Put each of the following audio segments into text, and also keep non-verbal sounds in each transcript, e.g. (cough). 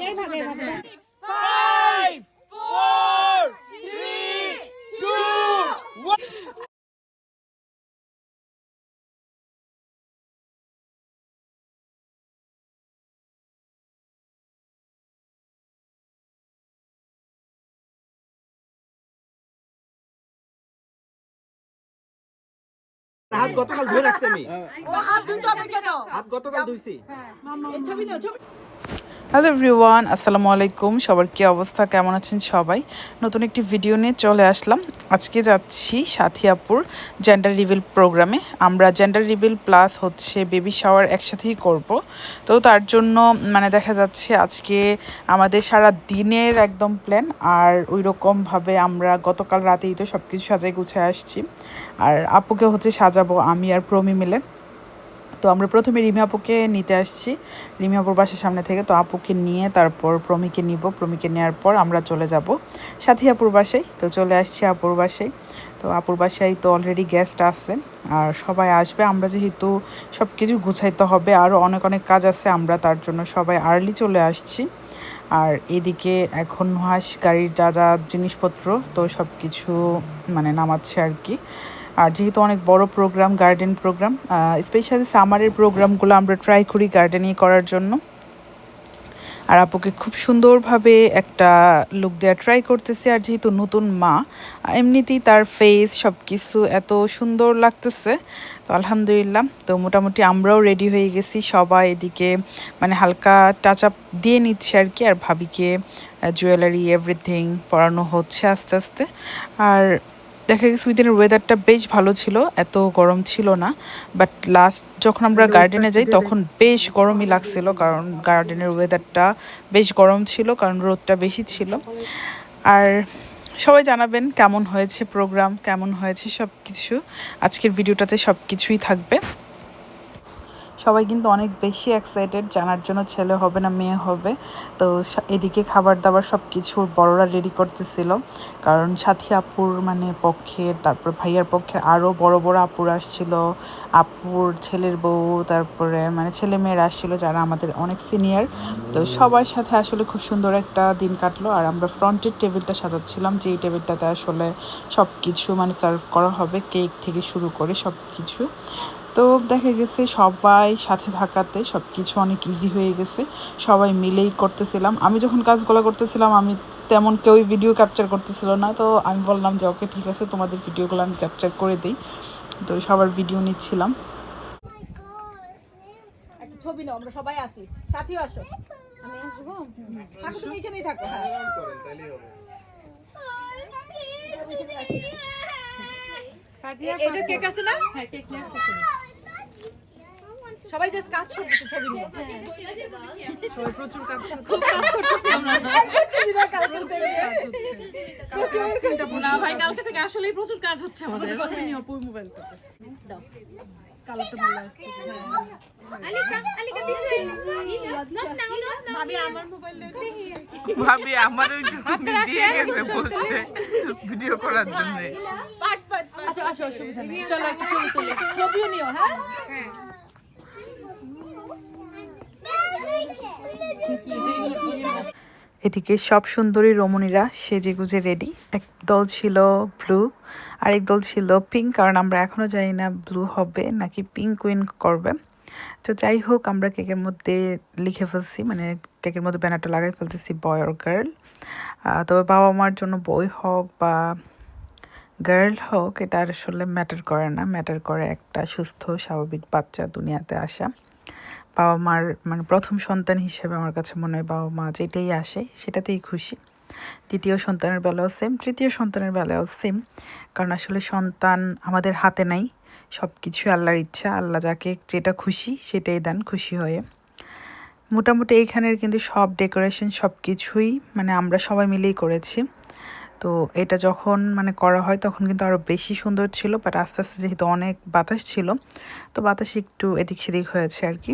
এইভাবে Five, four, three, two, one. হাত গতকাল ধুয়ে রাখছি আমি। হাত ধুতে হবে কেন? হাত গতকাল ধুইছি। ছবি নিও ছবি হ্যালো এভরিওয়ান আসসালামু আলাইকুম সবার কি অবস্থা? কেমন আছেন সবাই? নতুন একটি ভিডিও নিয়ে চলে আসলাম। আজকে যাচ্ছি সাথিয়াপুর জেন্ডার রিভিল প্রোগ্রামে আমরা জেন্ডার রিভিল প্লাস হচ্ছে বেবি শাওয়ার একসাথেই করব। তো তার জন্য মানে দেখা যাচ্ছে আজকে আমাদের সারা দিনের একদম প্ল্যান আর ওই রকমভাবে আমরা গতকাল রাতেই তো সব কিছু সাজাই গুছিয়ে আসছি। আর আপুকে হচ্ছে সাজাবো আমি আর প্রমি মিলে। তো আমরা প্রথমে রিমি আপুকে নিতে আসছি। রিমি আপুর বাসার সামনে থেকে তো আপুকে নিয়ে তারপর প্রমিকে নিব। প্রমিকে নেওয়ার পর আমরা চলে যাব সাথী আপুর বাসায়। তো চলে আসছি আপুর বাসায়। তো আপুর বাসায় তো অলরেডি গেস্ট আছে আর সবাই আসবে। আমরা যেহেতু সব কিছু গুছাইতে হবে আরও অনেক অনেক কাজ আছে, আমরা তার জন্য সবাই আর্লি চলে আসছি। আর এদিকে এখন হাঁস গাড়ির যা যা জিনিসপত্র, তো সব কিছু মানে নামাচ্ছে আর কি। আর যেহেতু অনেক বড় প্রোগ্রাম গার্ডেন প্রোগ্রাম স্পেশালি সামারের প্রোগ্রামগুলো আমরা ট্রাই করি গার্ডেনিং করার জন্য। আর আপুকে খুব সুন্দরভাবে একটা লুক দেওয়া ট্রাই করতেছে। আর যেহেতু নতুন মা, এমনিতেই তার ফেস সব কিছু এত সুন্দর লাগতেছে। তো আলহামদুলিল্লাহ, তো মোটামুটি আমরাও রেডি হয়ে গেছি। সবাই এদিকে মানে হালকা টাচ আপ দিয়ে নিচ্ছে আর কি। আর ভাবিকে জুয়েলারি এভরিথিং পরানো হচ্ছে আস্তে আস্তে। আর দেখা গেছে সুইডেনের ওয়েদারটা বেশ ভালো ছিল এত গরম ছিল না বাট লাস্ট যখন আমরা গার্ডেনে যাই তখন বেশ গরমই লাগছিল কারণ গার্ডেনের ওয়েদারটা বেশ গরম ছিল কারণ রোদটা বেশি ছিল। আর সবাই জানাবেন কেমন হয়েছে প্রোগ্রাম কেমন হয়েছে সব কিছু আজকের ভিডিওটাতে সব কিছুই থাকবে। সবাই কিন্তু অনেক বেশি এক্সাইটেড জানার জন্য ছেলে হবে না, মেয়ে হবে। তো এদিকে খাবার দাবার সব কিছু বড়রা রেডি করতেছিল। কারণ সাথী আপুর মানে পক্ষে, তারপর ভাইয়ার পক্ষে আরও বড় বড় আপুর আসছিল। আপুর ছেলের বউ, তারপরে মানে ছেলে মেয়েরা আসছিল যারা আমাদের অনেক সিনিয়র তো সবার সাথে আসলে খুব সুন্দর একটা দিন কাটলো। আর আমরা ফ্রন্টের টেবিলটা সাজাচ্ছিলাম, যেই টেবিলটাতে আসলে সব কিছু মানে সার্ভ করা হবে কেক থেকে শুরু করে সব কিছু তো দেখা গেছে সবাই সাথে থাকাতে সব কিছু অনেক ইজি হয়ে গেছে। সবাই মিলেই করতেছিলাম। আমি যখন কাজগুলো করতেছিলাম আমি তেমন কেউই ভিডিও ক্যাপচার করতেছিল না। তো আমি বললাম যে ওকে ঠিক আছে তোমাদের ভিডিওগুলো আমি ক্যাপচার করে দিই। তো সবার ভিডিও নিচ্ছিলাম। ছবি নাও আমরা সবাই আসি। সাথীও আসো। আমি আসব? থাকো তুমি এখানেই থাকো হ্যাঁ। এটা কেক আছে না? হ্যাঁ কেক নিয়ে আসতে সবাই জাস্ট কাজ করতেছে ছবি নিয়ে। সবাই প্রচুর কাজ করতেছে আমরা। কাজ করতে না ভাই কালকে থেকে আসলেই প্রচুর কাজ হচ্ছে আমাদের আলিকা আলিকা দিস না না না ভাবি আমার মোবাইল ভাবি আমার দিয়ে গেছে বলছে ভিডিও করার জন্য। পাট পাট আচ্ছা আসো অসুবিধা নেই। চলো একটা ছবি তুলি। ছবিও নিও হ্যাঁ? হ্যাঁ। এদিকে সব সুন্দরী রমণীরা সেজে গুজে রেডি এক দল ছিল ব্লু আরেক দল ছিল পিঙ্ক কারণ আমরা এখনও জানি না ব্লু হবে নাকি পিঙ্ক উইন করবে। তো যাই হোক, আমরা কেকের মধ্যে লিখে ফেলছি মানে কেকের মধ্যে ব্যানারটা লাগাই ফেলতেছি বয় আর গার্ল তবে বাবা মার জন্য বই হোক বা গার্ল হোক, এটা আসলে ম্যাটার করে না। ম্যাটার করে একটা সুস্থ, স্বাভাবিক বাচ্চা দুনিয়াতে আসা। বাবা মার মানে প্রথম সন্তান হিসেবে আমার কাছে মনে হয় বাবা মা যেটাই আসে সেটাতেই খুশি। দ্বিতীয় সন্তানের বেলাও সেম তৃতীয় সন্তানের বেলাও সেম কারণ আসলে সন্তান আমাদের হাতে নাই সব কিছুই আল্লাহর ইচ্ছা, আল্লাহ যাকে যেটা খুশি সেটাই দেন, খুশি হয়ে। মোটামুটি এইখানের কিন্তু সব ডেকোরেশন সব কিছুই মানে আমরা সবাই মিলেই করেছি। তো এটা যখন মানে করা হয় তখন কিন্তু আরও বেশি সুন্দর ছিল বাট আস্তে আস্তে যেহেতু অনেক বাতাস ছিল, তো বাতাস একটু এদিক সেদিক হয়েছে আর কি।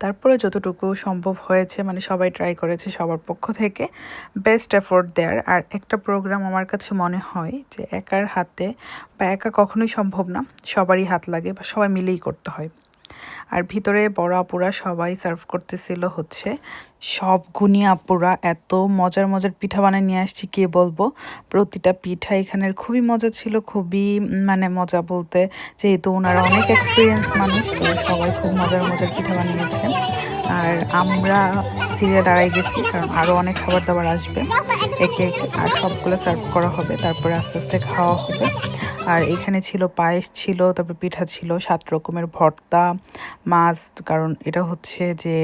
তারপরে যতটুকু সম্ভব হয়েছে মানে সবাই ট্রাই করেছে সবার পক্ষ থেকে বেস্ট এফোর্ট দেয়ার আর একটা প্রোগ্রাম আমার কাছে মনে হয় যে একার হাতে বা একা কখনোই সম্ভব না, সবারই হাত লাগে বা সবাই মিলেই করতে হয়। আর ভিতরে বড় আপুরা সবাই সার্ভ করতেছিল হচ্ছে। সব গুণী আপুরা এত মজার মজার পিঠা বানিয়ে নিয়ে আসছি, কে বলব? প্রতিটা পিঠা এখানের খুবই মজা ছিল, খুবই মানে মজা বলতে যেহেতু ওনারা অনেক এক্সপিরিয়েন্স মানুষ, তো সবাই খুব মজার মজার পিঠা বানিয়েছেন আর আমরা সিরিয়া দাঁড়াই গেছি, কারণ আরও অনেক খাবার দাবার আসবে। একে একে আর সবগুলো সার্ভ করা হবে তারপরে আস্তে আস্তে খাওয়া হবে। আর এখানে ছিল পায়েস ছিল তারপর পিঠা ছিল সাত রকমের ভর্তা মাছ কারণ এটা হচ্ছে যে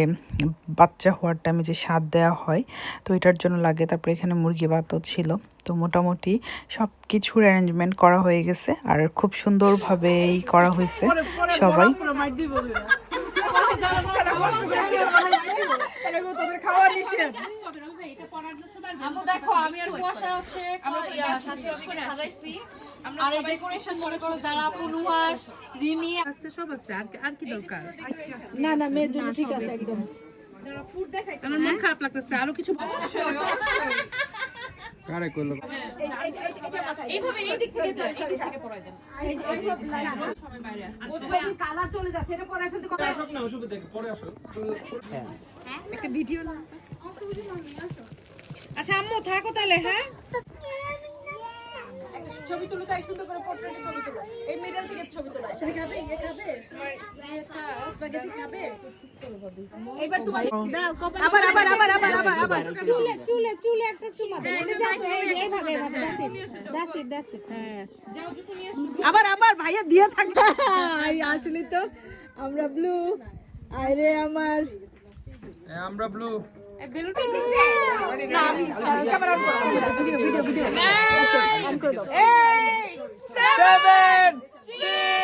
বাচ্চা হওয়ার টাইমে যে স্বাদ দেওয়া হয় তো এটার জন্য লাগে। তারপরে এখানে মুরগি ভাতও ছিল। তো মোটামুটি সব কিছুর অ্যারেঞ্জমেন্ট করা হয়ে গেছে আর খুব সুন্দরভাবেই করা হয়েছে সবাই (laughs) খাওয়া নিষেধ আম্মু দেখো আমি আর কুয়াশা হচ্ছে ইয়া, আর এই ডেকোরেশন মনে করো যারা পুনুয়াস রিমি সব আছে আর আর কি দরকার না না মেয়ের জন্য ঠিক আছে একদম আমার মন খারাপ লাগতেছে আরও কিছু কারে করল এইভাবে এই দিক থেকে এই দিক থেকে পড়াই দেন কালার চলে যাচ্ছে এটা পড়াই ফেলতে কথা একটা ভিডিও না আচ্ছা আম্মু থাকো তাহলে হ্যাঁ? ছবি তুলো তাই সুন্দর করে পোর্ট্রেটে ছবি তুলো। এই মিডল থেকে ছবি তুলো। সেটা খাবে? ইয়ে খাবে? স্প্যাগেটি খাবে? এবার তোমার আবার আবার আবার আবার আবার আবার। চুলে চুলে চুলে একটা চুমা দেন এই যে just এই যে এইভাবে এইভাবে। That's it that's it that's it আবার আবার ভাইয়া দিয়ে থাকে। আসলে তো আমরা ব্লু আরে আমার আমরা ব্লু seven, six,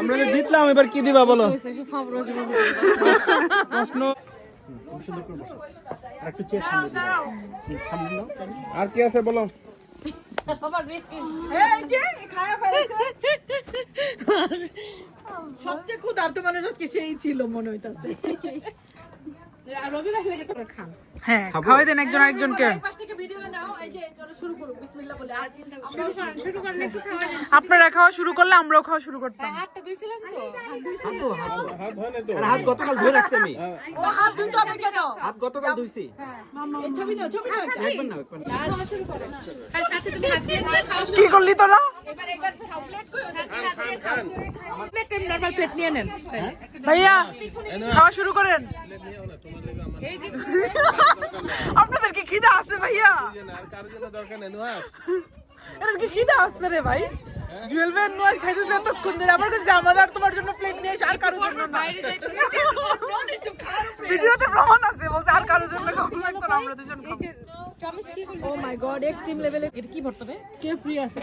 আমরা যে জিতলাম এবার কি দিবা বলো? প্রশ্ন। আর কি আছে বলো? সবচেয়ে ক্ষুধার্ত মানুষ আজকে সেই ছিল মনে হইতাছে। রবি ভাই লাগে খান। হ্যাঁ খাওয়াই দেন একজন আরেকজনকে। এই পাশ থেকে ভিডিও নাও এই যে করে শুরু করুক বিসমিল্লাহ বলে। আর আমরা শুরু করেন একটু খাওয়া দিন আপনারা খাওয়া শুরু করলে আমরাও খাওয়া শুরু করতাম। হাতটা হাত ধো, হাত ধো। আরে হাত গতকাল ধুয়ে রাখছি আমি। হাত ধুইতে হবে কেন? হাত গতকাল ধুইছি। এই ছবি নাও ছবি নাও একটা। একবার না একবার না। আর সাথে তুমি হাত দিয়ে নিয়ে খাওয়া কি করলি তোরা? এবার একবার খাও প্লেট করে একটা নরমাল প্লেট নিয়ে নেন। ভাইয়া খাওয়া শুরু করেন। আপনাদের কি খিদা আছে ভাইয়া? কি খিদা আছে রে ভাই? জুয়েল ভাই নোয়াজ খাইতেছে এতক্ষণ ধরে। আমার কাছে আর তোমার জন্য প্লেট নিয়ে এসে আর কারোর জন্য না। ভিডিওতে প্রমাণ আছে বলছে আর কারোর জন্য লাগতো আমরা দুজন ও মাই গড এক্সট্রিম লেভেলে এটা কি ভরতে হবে কে ফ্রি আছে?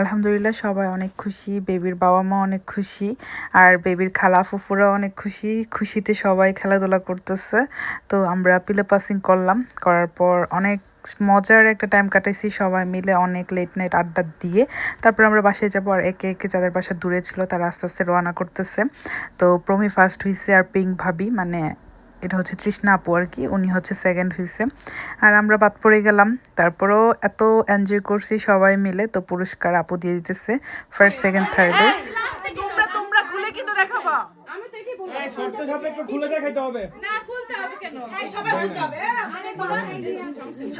আলহামদুলিল্লাহ, সবাই অনেক খুশি, বেবির বাবা মা অনেক খুশি, আর বেবির খালা ফুফুরা অনেক খুশি, খুশিতে সবাই খেলাধুলা করতেছে। তো আমরা পিলে পাসিং করলাম, করার পর অনেক মজার একটা টাইম কাটাইছি, সবাই মিলে অনেক লেট নাইট আড্ডা দিয়ে। তারপর আমরা বাসায় যাব, আর একে একে যাদের বাসা দূরে ছিল, তারা আস্তে আস্তে রওনা করতেছে। তো প্রমি ফার্স্ট হয়েছে আর পিঙ্ক ভাবি মানে এটা হচ্ছে তৃষ্ণা আপু আর কি, উনি হচ্ছে সেকেন্ড হয়েছে আর আমরা বাদ পড়ে গেলাম। তারপরও এত এনজয় করছি সবাই মিলে, তো পুরস্কার আপু দিয়ে দিতেছে ফার্স্ট সেকেন্ড থার্ডে তোমরা তোমরা খুলে কিন্তু দেখাবা এই শর্ত সাপেক্ষে খুলে দেখাইতে হবে। না খুলতে এই সবাই বলতে হবে মানে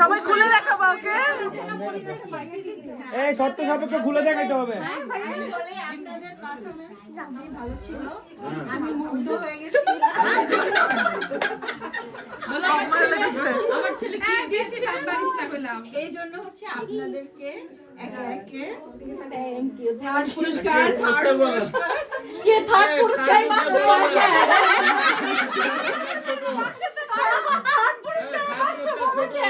সবাই খুলে দেখাবো ওকে? এই শর্ত সাপেক্ষে খুলে দেখাইতে হবে। বলে আপনাদের পারফরম্যান্স জানতেই ভালো ছিল আমি মুগ্ধ হয়ে গেছি। আমার ছেলে বেশি বাড়িস না কইলাম এই জন্য হচ্ছে আপনাদেরকে একে একে থ্যাংক ইউ থার্ড পুরস্কার থার্ড পুরস্কার। কে থার্ড পুরস্কার? এই মাসে পাচ্ছে থার্ড পুরস্কার পাচ্ছে বাবা কে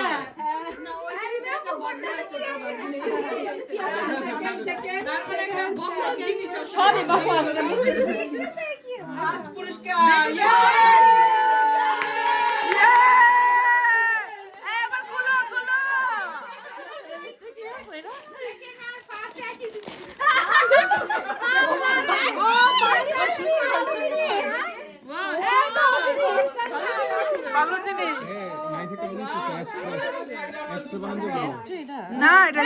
তারপরে একটা বসার জিনিস সরি বাবা ফার্স্ট পুরস্কার এবার খুলো খুলো ভালো জিনিস না এটা